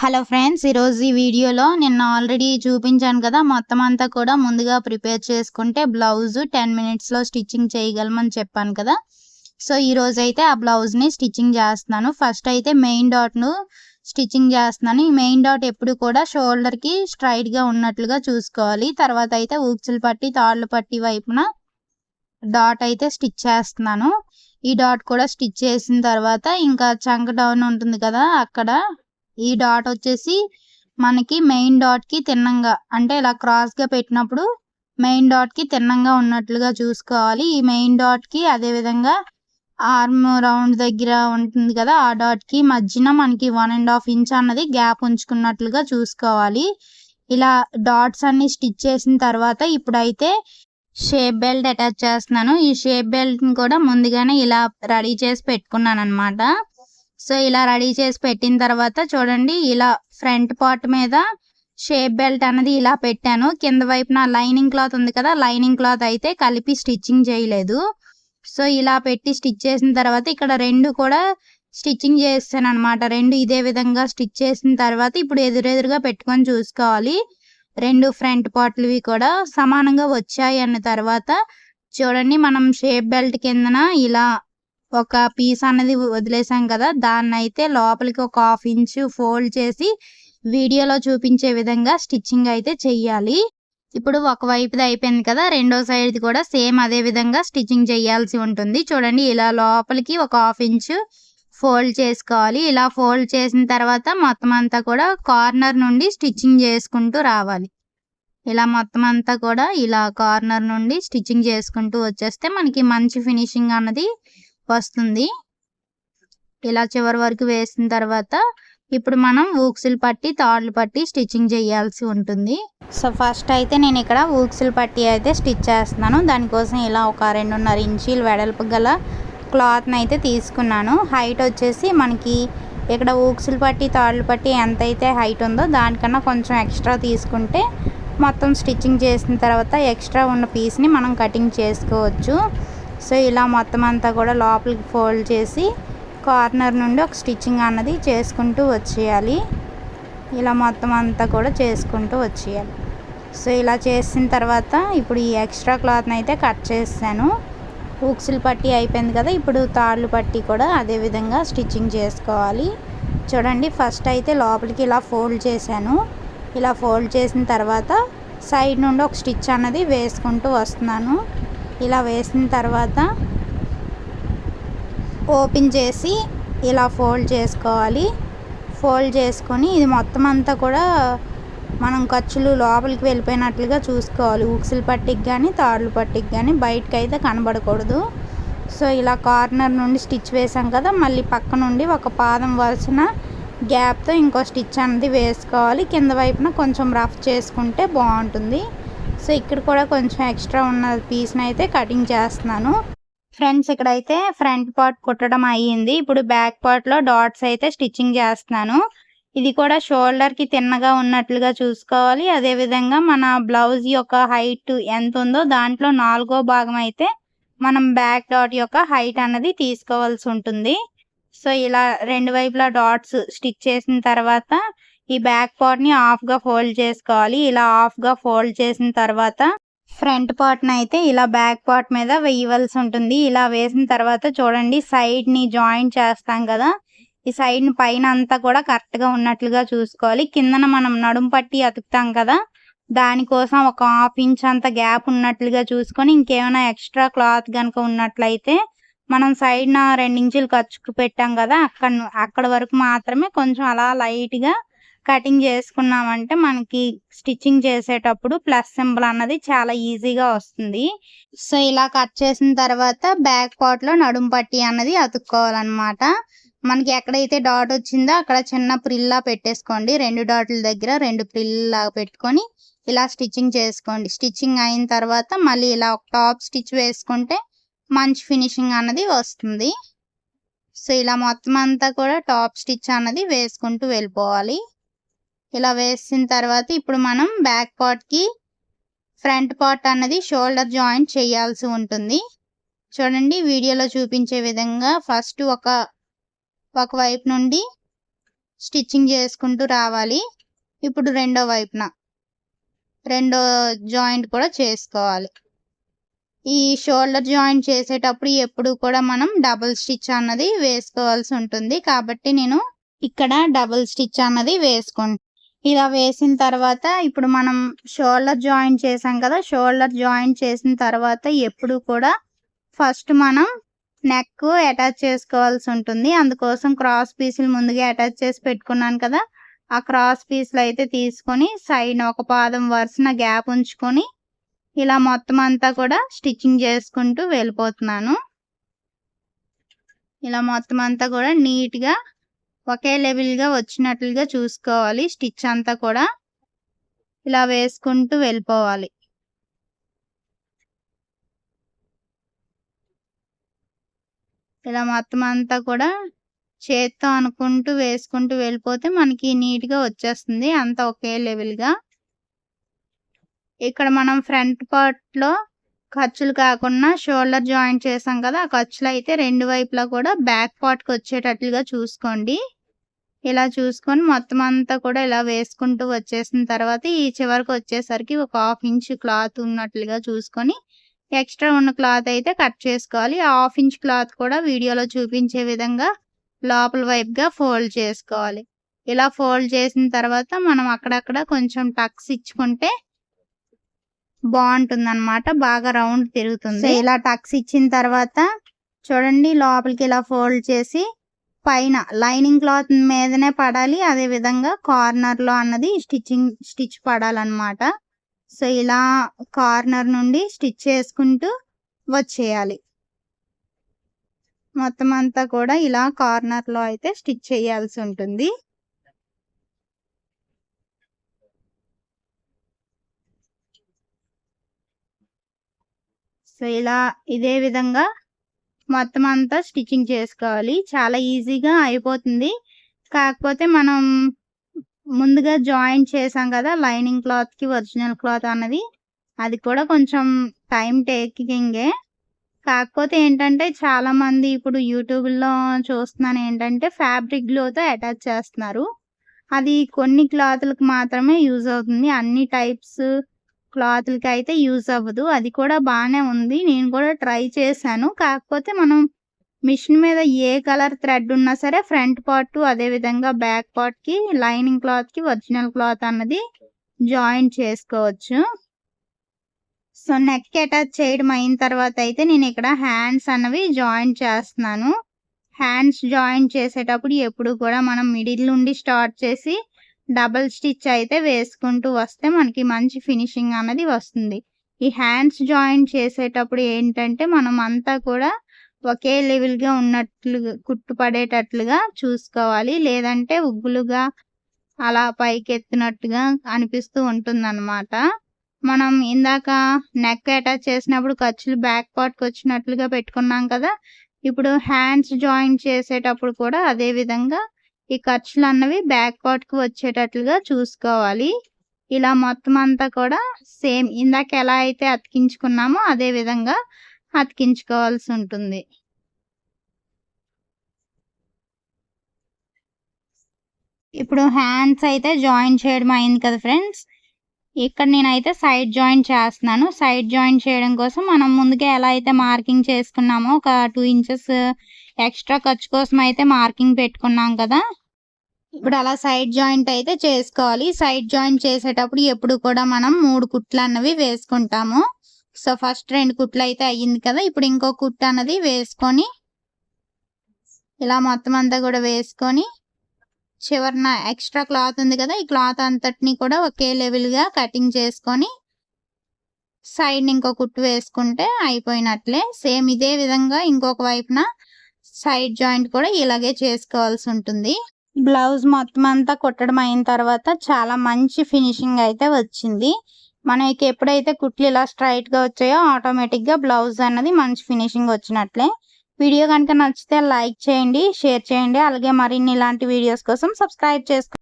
Hello friends ఈరోజు ఈ వీడియోలో నిన్న ఆల్రెడీ చూపించాను కదా మొత్తం అంతా కూడా ముందుగా ప్రిపేర్ చేసుకుంటే బ్లౌజ్ టెన్ మినిట్స్లో స్టిచ్చింగ్ చేయగలమని చెప్పాను కదా. సో ఈరోజు అయితే ఆ బ్లౌజ్ని స్టిచ్చింగ్ చేస్తున్నాను. ఫస్ట్ అయితే మెయిన్ డాట్ను స్టిచ్చింగ్ చేస్తున్నాను. ఈ మెయిన్ డాట్ ఎప్పుడు కూడా షోల్డర్కి స్ట్రైట్గా ఉన్నట్లుగా చూసుకోవాలి. తర్వాత అయితే ఊక్చులు పట్టి తాళ్ళు పట్టి వైపున డాట్ అయితే స్టిచ్ చేస్తున్నాను. ఈ డాట్ కూడా స్టిచ్ చేసిన తర్వాత ఇంకా చంక డౌన్ ఉంటుంది కదా అక్కడ ఈ డాట్ వచ్చేసి మనకి మెయిన్ డాట్కి తిన్నంగా అంటే ఇలా క్రాస్గా పెట్టినప్పుడు మెయిన్ డాట్కి తిన్నంగా ఉన్నట్లుగా చూసుకోవాలి. ఈ మెయిన్ డాట్కి అదే విధంగా ఆర్మ్ రౌండ్ దగ్గర ఉంటుంది కదా ఆ డాట్కి మధ్యన మనకి వన్ అండ్ హాఫ్ ఇంచ్ అన్నది గ్యాప్ ఉంచుకున్నట్లుగా చూసుకోవాలి. ఇలా డాట్స్ అన్ని స్టిచ్ చేసిన తర్వాత ఇప్పుడైతే షేప్ బెల్ట్ అటాచ్ చేస్తున్నాను. ఈ షేప్ బెల్ట్ని కూడా ముందుగానే ఇలా రెడీ చేసి పెట్టుకున్నాను అనమాట సో ఇలా రెడీ చేసి పెట్టిన తర్వాత చూడండి ఇలా ఫ్రంట్ పార్ట్ మీద షేప్ బెల్ట్ అనేది ఇలా పెట్టాను. కింద వైపున లైనింగ్ క్లాత్ ఉంది కదా లైనింగ్ క్లాత్ అయితే కలిపి స్టిచ్చింగ్ చేయలేదు. సో ఇలా పెట్టి స్టిచ్ చేసిన తర్వాత ఇక్కడ రెండు కూడా స్టిచ్చింగ్ చేస్తాను అనమాట రెండు ఇదే విధంగా స్టిచ్ చేసిన తర్వాత ఇప్పుడు ఎదురెదురుగా పెట్టుకొని చూసుకోవాలి. రెండు ఫ్రంట్ పార్ట్లవి కూడా సమానంగా వచ్చాయి అన్న తర్వాత చూడండి మనం షేప్ బెల్ట్ కిందన ఇలా ఒక పీస్ అనేది వదిలేసాం కదా దాన్ని అయితే లోపలికి ఒక హాఫ్ ఇంచ్ ఫోల్డ్ చేసి వీడియోలో చూపించే విధంగా స్టిచ్చింగ్ అయితే చెయ్యాలి. ఇప్పుడు ఒక వైపుది అయిపోయింది కదా రెండో సైడ్ది కూడా సేమ్ అదే విధంగా స్టిచ్చింగ్ చేయాల్సి ఉంటుంది. చూడండి ఇలా లోపలికి ఒక హాఫ్ ఇంచ్ ఫోల్డ్ చేసుకోవాలి. ఇలా ఫోల్డ్ చేసిన తర్వాత మొత్తం అంతా కూడా కార్నర్ నుండి స్టిచ్చింగ్ చేసుకుంటూ రావాలి. ఇలా మొత్తం అంతా కూడా ఇలా కార్నర్ నుండి స్టిచ్చింగ్ చేసుకుంటూ వచ్చేస్తే మనకి మంచి ఫినిషింగ్ అన్నది వస్తుంది. ఇలా చివరి వరకు వేసిన తర్వాత ఇప్పుడు మనం ఊక్సులు పట్టి తాళ్ళు పట్టి స్టిచ్చింగ్ చేయాల్సి ఉంటుంది. సో ఫస్ట్ అయితే నేను ఇక్కడ ఊక్సులు పట్టి అయితే స్టిచ్ చేస్తున్నాను. దానికోసం ఇలా ఒక రెండున్నర ఇంచీలు వెడల్పు గల క్లాత్ని అయితే తీసుకున్నాను. హైట్ వచ్చేసి మనకి ఇక్కడ ఊక్సులు పట్టి తాళ్ళు పట్టి ఎంత అయితే హైట్ ఉందో దానికన్నా కొంచెం ఎక్స్ట్రా తీసుకుంటే మొత్తం స్టిచ్చింగ్ చేసిన తర్వాత ఎక్స్ట్రా ఉన్న పీస్ని మనం కటింగ్ చేసుకోవచ్చు. సో ఇలా మొత్తం అంతా కూడా లోపలికి ఫోల్డ్ చేసి కార్నర్ నుండి ఒక స్టిచ్చింగ్ అన్నది చేసుకుంటూ వచ్చేయాలి. ఇలా మొత్తం అంతా కూడా చేసుకుంటూ వచ్చేయాలి. సో ఇలా చేసిన తర్వాత ఇప్పుడు ఈ ఎక్స్ట్రా క్లాత్ని అయితే కట్ చేసాను హుక్స్లు పట్టి అయిపోయింది కదా ఇప్పుడు తాళ్ళు పట్టి కూడా అదే విధంగా స్టిచ్చింగ్ చేసుకోవాలి. చూడండి ఫస్ట్ అయితే లోపలికి ఇలా ఫోల్డ్ చేశాను. ఇలా ఫోల్డ్ చేసిన తర్వాత సైడ్ నుండి ఒక స్టిచ్ అన్నది వేసుకుంటూ వస్తున్నాను. ఇలా వేసిన తర్వాత ఓపెన్ చేసి ఇలా ఫోల్డ్ చేసుకోవాలి. ఫోల్డ్ చేసుకొని ఇది మొత్తం అంతా కూడా మనం ఖర్చులు లోపలికి వెళ్ళిపోయినట్లుగా చూసుకోవాలి. ఉక్సులు పట్టికి కానీ తాడులు పట్టికి కానీ బయటకు అయితే కనబడకూడదు. సో ఇలా కార్నర్ నుండి స్టిచ్ వేసాం కదా మళ్ళీ పక్క నుండి ఒక పాదం వలసిన గ్యాప్తో ఇంకో స్టిచ్ అనేది వేసుకోవాలి. కింద వైపున కొంచెం రఫ్ చేసుకుంటే బాగుంటుంది. సో ఇక్కడ కూడా కొంచెం ఎక్స్ట్రా ఉన్న పీస్ని అయితే కటింగ్ చేస్తున్నాను. ఫ్రెండ్స్ ఇక్కడైతే ఫ్రంట్ పార్ట్ కుట్టడం అయ్యింది. ఇప్పుడు బ్యాక్ పార్ట్లో డాట్స్ అయితే స్టిచ్చింగ్ చేస్తున్నాను. ఇది కూడా షోల్డర్కి తిన్నగా ఉన్నట్లుగా చూసుకోవాలి. అదేవిధంగా మన బ్లౌజ్ యొక్క హైట్ ఎంత ఉందో దాంట్లో నాలుగో భాగం అయితే మనం బ్యాక్ డాట్ యొక్క హైట్ అన్నది తీసుకోవాల్సి ఉంటుంది. సో ఇలా రెండు వైపులా డాట్స్ స్టిచ్ చేసిన తర్వాత ఈ బ్యాక్ పార్ట్ని ఆఫ్గా ఫోల్డ్ చేసుకోవాలి. ఇలా హాఫ్గా ఫోల్డ్ చేసిన తర్వాత ఫ్రంట్ పార్ట్ అయితే ఇలా బ్యాక్ పార్ట్ మీద వేయవలసి ఉంటుంది. ఇలా వేసిన తర్వాత చూడండి సైడ్ని జాయింట్ చేస్తాం కదా. ఈ సైడ్ పైన అంతా కూడా కరెక్ట్గా ఉన్నట్లుగా చూసుకోవాలి. కిందన మనం నడుం పట్టి అతుకుతాం కదా. దానికోసం ఒక హాఫ్ ఇంచ్ అంత గ్యాప్ ఉన్నట్లుగా చూసుకొని ఇంకేమైనా ఎక్స్ట్రా క్లాత్ కనుక ఉన్నట్లయితే మనం సైడ్ రెండించులు ఖర్చుకు పెట్టాం కదా. అక్కడ అక్కడ వరకు మాత్రమే కొంచెం అలా లైట్గా కటింగ్ చేసుకున్నామంటే మనకి స్టిచ్చింగ్ చేసేటప్పుడు ప్లస్ సింబల్ అన్నది చాలా ఈజీగా వస్తుంది. సో ఇలా కట్ చేసిన తర్వాత బ్యాక్ పార్ట్లో నడుము నడుం పట్టి అన్నది అతుక్కోవాలన్నమాట. మనకి ఎక్కడైతే డాట్ వచ్చిందో అక్కడ చిన్న ప్రిల్లా పెట్టేసుకోండి. రెండు డాట్ల దగ్గర రెండు ప్రిల్లా పెట్టుకొని ఇలా స్టిచ్చింగ్ చేసుకోండి. స్టిచ్చింగ్ అయిన తర్వాత మళ్ళీ ఇలా ఒక టాప్ స్టిచ్ వేసుకుంటే మంచి ఫినిషింగ్ అన్నది వస్తుంది. సో ఇలా మొత్తం అంతా కూడా టాప్ స్టిచ్ అన్నది వేసుకుంటూ వెళ్ళిపోవాలి. ఇలా వేసిన తర్వాత ఇప్పుడు మనం బ్యాక్ పార్ట్కి ఫ్రంట్ పార్ట్ అన్నది షోల్డర్ జాయింట్ చేయాల్సి ఉంటుంది. చూడండి వీడియోలో చూపించే విధంగా ఫస్ట్ ఒక ఒక వైపు నుండి స్టిచ్చింగ్ చేసుకుంటూ రావాలి. ఇప్పుడు రెండో వైపున రెండో జాయింట్ కూడా చేసుకోవాలి. ఈ షోల్డర్ జాయింట్ చేసేటప్పుడు ఎప్పుడు కూడా మనం డబుల్ స్టిచ్ అన్నది వేసుకోవాల్సి ఉంటుంది. కాబట్టి నేను ఇక్కడ డబుల్ స్టిచ్ అన్నది వేసుకుంటాను ఇలా వేసిన తర్వాత ఇప్పుడు మనం షోల్డర్ జాయింట్ చేసాం కదా షోల్డర్ జాయింట్ చేసిన తర్వాత ఎప్పుడు కూడా ఫస్ట్ మనం నెక్ అటాచ్ చేసుకోవాల్సి ఉంటుంది. అందుకోసం క్రాస్ పీసులు ముందుగా అటాచ్ చేసి పెట్టుకున్నాను కదా ఆ క్రాస్ పీసులు అయితే తీసుకొని సైడ్ ఒక పాదం వరుసన గ్యాప్ ఉంచుకొని ఇలా మొత్తం అంతా కూడా స్టిచ్చింగ్ చేసుకుంటూ వెళ్ళిపోతున్నాను. ఇలా మొత్తం అంతా కూడా నీట్గా ఒకే లెవెల్గా వచ్చినట్లుగా చూసుకోవాలి. స్టిచ్ అంతా కూడా ఇలా వేసుకుంటూ వెళ్ళిపోవాలి. ఇలా మొత్తం అంతా కూడా చేత్తో అనుకుంటూ వేసుకుంటూ వెళ్ళిపోతే మనకి నీట్గా వచ్చేస్తుంది. అంతా ఒకే లెవెల్గా. ఇక్కడ మనం ఫ్రంట్ పార్ట్లో ఖర్చులు కాకుండా షోల్డర్ జాయింట్ చేసాం కదా ఆ ఖర్చులు అయితే రెండు వైపులా కూడా బ్యాక్ పార్ట్కి వచ్చేటట్లుగా చూసుకోండి. ఇలా చూసుకొని మొత్తం అంతా కూడా ఇలా వేసుకుంటూ వచ్చేసిన తర్వాత ఈ చివరికి వచ్చేసరికి ఒక హాఫ్ ఇంచ్ క్లాత్ ఉన్నట్లుగా చూసుకొని ఎక్స్ట్రా ఉన్న క్లాత్ అయితే కట్ చేసుకోవాలి. ఆ హాఫ్ ఇంచ్ క్లాత్ కూడా వీడియోలో చూపించే విధంగా లోపల వైపుగా ఫోల్డ్ చేసుకోవాలి. ఇలా ఫోల్డ్ చేసిన తర్వాత మనం అక్కడక్కడ కొంచెం టక్స్ ఇచ్చుకుంటే బాగుంటుంది అనమాట బాగా రౌండ్ తిరుగుతుంది. ఇలా టక్స్ ఇచ్చిన తర్వాత చూడండి లోపలికి ఇలా ఫోల్డ్ చేసి పైన లైనింగ్ క్లాత్ మీదనే పడాలి. అదే విధంగా కార్నర్లో అన్నది స్టిచ్చింగ్ స్టిచ్ పడాలన్నమాట. సో ఇలా కార్నర్ నుండి స్టిచ్ చేసుకుంటూ వచ్చేయాలి. మొత్తం అంతా కూడా ఇలా కార్నర్లో అయితే స్టిచ్ చేయాల్సి ఉంటుంది. సో ఇలా ఇదే విధంగా మొత్తం అంతా స్టిచ్చింగ్ చేసుకోవాలి. చాలా ఈజీగా అయిపోతుంది. కాకపోతే మనం ముందుగా జాయింట్ చేసాం కదా లైనింగ్ క్లాత్కి ఒరిజినల్ క్లాత్ అన్నది. అది కూడా కొంచెం టైం టేకింగే. కాకపోతే ఏంటంటే చాలామంది ఇప్పుడు యూట్యూబ్లో చూస్తున్నాను ఏంటంటే ఫ్యాబ్రిక్ గ్లోతో అటాచ్ చేస్తున్నారు. అది కొన్ని క్లాత్లకు మాత్రమే యూజ్ అవుతుంది. అన్ని టైప్స్ క్లాత్లకి అయితే యూజ్ అవ్వదు. అది కూడా బాగానే ఉంది. నేను కూడా ట్రై చేశాను. కాకపోతే మనం మిషన్ మీద ఏ కలర్ థ్రెడ్ ఉన్నా సరే ఫ్రంట్ పార్ట్ అదే విధంగా బ్యాక్ పార్ట్కి లైనింగ్ క్లాత్కి ఒరిజినల్ క్లాత్ అన్నది జాయిన్ చేసుకోవచ్చు. సో నెక్ అటాచ్ చేయడం అయిన తర్వాత అయితే నేను ఇక్కడ హ్యాండ్స్ అన్నవి జాయిన్ చేస్తున్నాను. హ్యాండ్స్ జాయిన్ చేసేటప్పుడు ఎప్పుడు కూడా మనం మిడిల్ నుండి స్టార్ట్ చేసి డబల్ స్టిచ్ అయితే వేసుకుంటూ వస్తే మనకి మంచి ఫినిషింగ్ అనేది వస్తుంది. ఈ హ్యాండ్స్ జాయింట్ చేసేటప్పుడు ఏంటంటే మనం అంతా కూడా ఒకే లెవెల్గా ఉన్నట్లు కుట్టుపడేటట్లుగా చూసుకోవాలి. లేదంటే ఉగ్గులుగా అలా పైకెత్తినట్టుగా అనిపిస్తూ ఉంటుందన్నమాట. మనం ఇందాక నెక్ అటాచ్ చేసినప్పుడు ఖర్చులు బ్యాక్ పార్ట్కి వచ్చినట్లుగా పెట్టుకున్నాం కదా. ఇప్పుడు హ్యాండ్స్ జాయింట్ చేసేటప్పుడు కూడా అదే విధంగా ఈ ఖర్చులు అన్నవి బ్యాక్ పార్ట్కి వచ్చేటట్లుగా చూసుకోవాలి. ఇలా మొత్తం అంతా కూడా సేమ్ ఇందాక ఎలా అయితే అతికించుకున్నామో అదే విధంగా అతికించుకోవాల్సి ఉంటుంది. ఇప్పుడు హ్యాండ్స్ అయితే జాయిన్ చేయడం అయింది కదా ఫ్రెండ్స్. ఇక్కడ నేనైతే సైడ్ జాయిన్ చేస్తున్నాను. సైడ్ జాయిన్ చేయడం కోసం మనం ముందుగా ఎలా అయితే మార్కింగ్ చేసుకున్నామో ఒక టూ ఇంచెస్ ఎక్స్ట్రా ఖర్చు కోసం అయితే మార్కింగ్ పెట్టుకున్నాం కదా. ఇప్పుడు అలా సైడ్ జాయింట్ అయితే చేసుకోవాలి. సైడ్ జాయింట్ చేసేటప్పుడు ఎప్పుడు కూడా మనం మూడు కుట్లు అన్నవి వేసుకుంటాము. సో ఫస్ట్ రెండు కుట్లు అయితే అయ్యింది కదా. ఇప్పుడు ఇంకో కుట్ అన్నది వేసుకొని ఇలా మొత్తం అంతా కూడా వేసుకొని చివరిన ఎక్స్ట్రా క్లాత్ ఉంది కదా ఈ క్లాత్ అంతటిని కూడా ఒకే లెవెల్గా కటింగ్ చేసుకొని సైడ్ ఇంకో కుట్టు వేసుకుంటే అయిపోయినట్లే. సేమ్ ఇదే విధంగా ఇంకొక వైపున సైడ్ జాయింట్ కూడా ఇలాగే చేసుకోవాల్సి ఉంటుంది. బ్లౌజ్ మొత్తం అంతా కుట్టడం అయిన తర్వాత చాలా మంచి ఫినిషింగ్ అయితే వచ్చింది. మనకి ఎప్పుడైతే కుట్లు ఇలా స్ట్రైట్గా వచ్చాయో ఆటోమేటిక్గా బ్లౌజ్ అన్నది మంచి ఫినిషింగ్ వచ్చినట్లే. వీడియో కనుక నచ్చితే లైక్ చేయండి షేర్ చేయండి అలాగే మరిన్ని ఇలాంటి వీడియోస్ కోసం సబ్స్క్రైబ్ చేసుకోండి